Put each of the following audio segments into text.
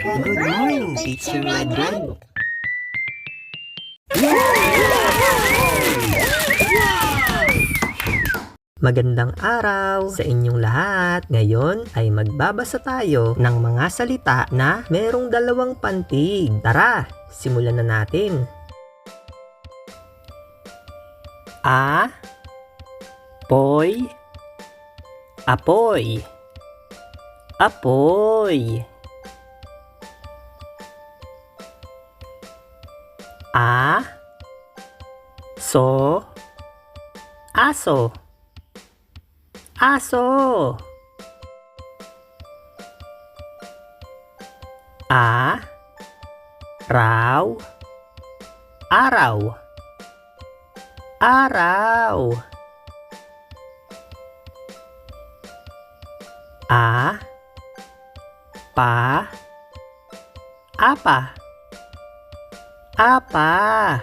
Good morning, Teacher Red. Magandang araw sa inyong lahat. Ngayon ay magbabasa tayo ng mga salita na merong dalawang pantig. Tara, simulan na natin. A Poy Apoy Apoy A So Aso. Aso. A Raw Araw Araw A Pa. Apa Apa?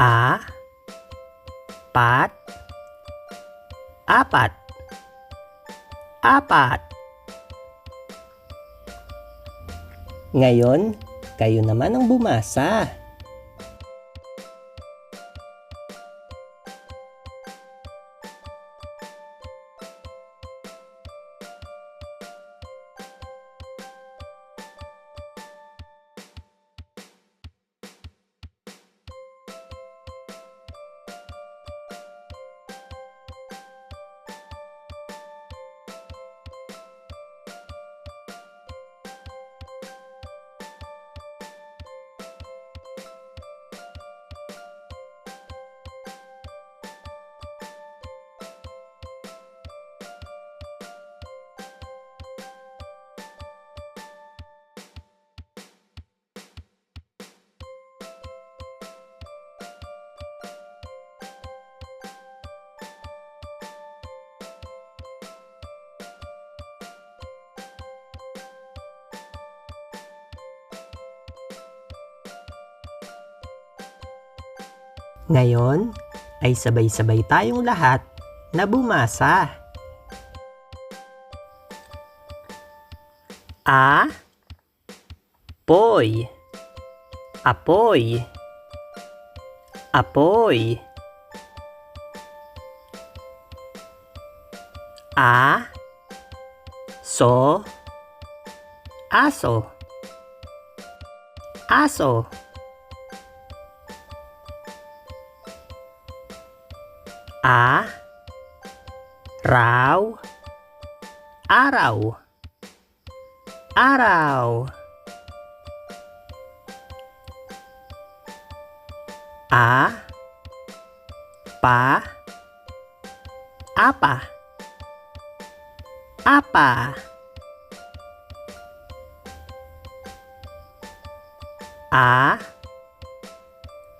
A. Pat. Apat. Apat. Ngayon, kayo naman ang bumasa. Ngayon ay sabay-sabay tayong lahat na bumasa. A. Poy Apoy. Apoy. A. So. Aso. Aso A. Raw Araw Araw A. Pa. Apa? Apa? A.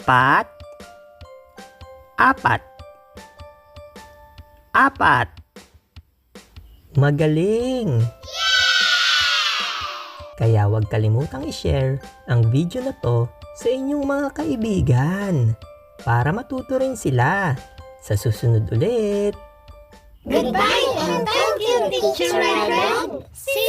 Pat. Apat Apat. Magaling! Kaya huwag kalimutang i-share ang video na to sa inyong mga kaibigan para matuto rin sila. Sa susunod ulit. Goodbye and thank you, Teacher Red Red. See